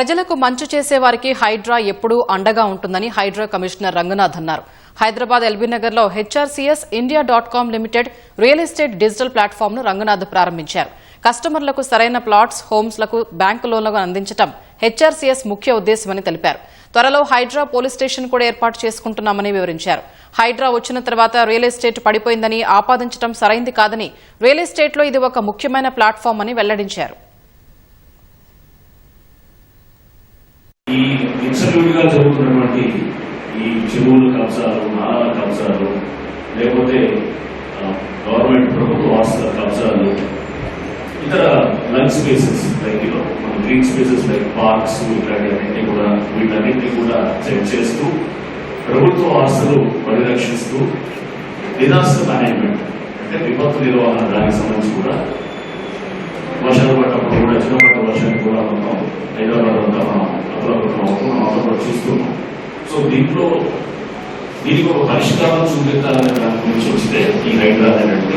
ప్రజలకు మంచు చేసేవారికి హైడ్రా ఎప్పుడూ అండగా ఉంటుందని హైడ్రా కమిషనర్ రంగనాథ్ అన్నారు. హైదరాబాద్ ఎల్బీ నగర్లో HRCS India dot com limited real estate digital ప్లాట్ఫామ్ను Ranganath ప్రారంభించారు. కస్టమర్లకు సరైన ప్లాట్స్ హోమ్స్లకు బ్యాంకు లోన్లను అందించడం హెచ్ఆర్సీఎస్ ముఖ్య ఉద్దేశమని తెలిపారు. త్వరలో హైడ్రా పోలీస్ స్టేషన్ కూడా ఏర్పాటు చేసుకుంటున్నామని వివరించారు. హైడ్రా వచ్చిన తర్వాత రియల్ ఎస్టేట్ పడిపోయిందని ఆపాదించడం సరైంది కాదని రియల్ ఎస్టేట్లో ఇది ఒక ముఖ్యమైన ప్లాట్ఫామ్ అని వెల్లడించారు. ఈ జరుగుతున్నటువంటి ఈ చెరువులు కబ్జాలు నాలాల కబ్జాలు లేకపోతే గవర్నమెంట్ ప్రభుత్వ ఆస్తుల కబ్జాలు ఇతర లంగ్ స్పేసెస్ లైక్ మన గ్రీన్ స్పేసెస్ లైక్ పార్క్స్ ఇట్లాంటివన్నింటినీ కూడా వీటన్నింటినీ కూడా చెక్ చేస్తూ ప్రభుత్వ ఆస్తులు పరిరక్షిస్తూ డిజాస్టర్ మేనేజ్మెంట్ అంటే విపత్తు నిర్వహణ దానికి సంబంధించి కూడా వర్షాలు పడ్డప్పుడు కూడా చిన్నపాటి వర్షానికి కూడా మొత్తం హైదరాబాద్ అంతా మనం దీంట్లో దీనికి ఒక పరిష్కారం చూపెట్టాలనే దాని గురించి వస్తే ఈ హైదరాబాద్ అనేటువంటి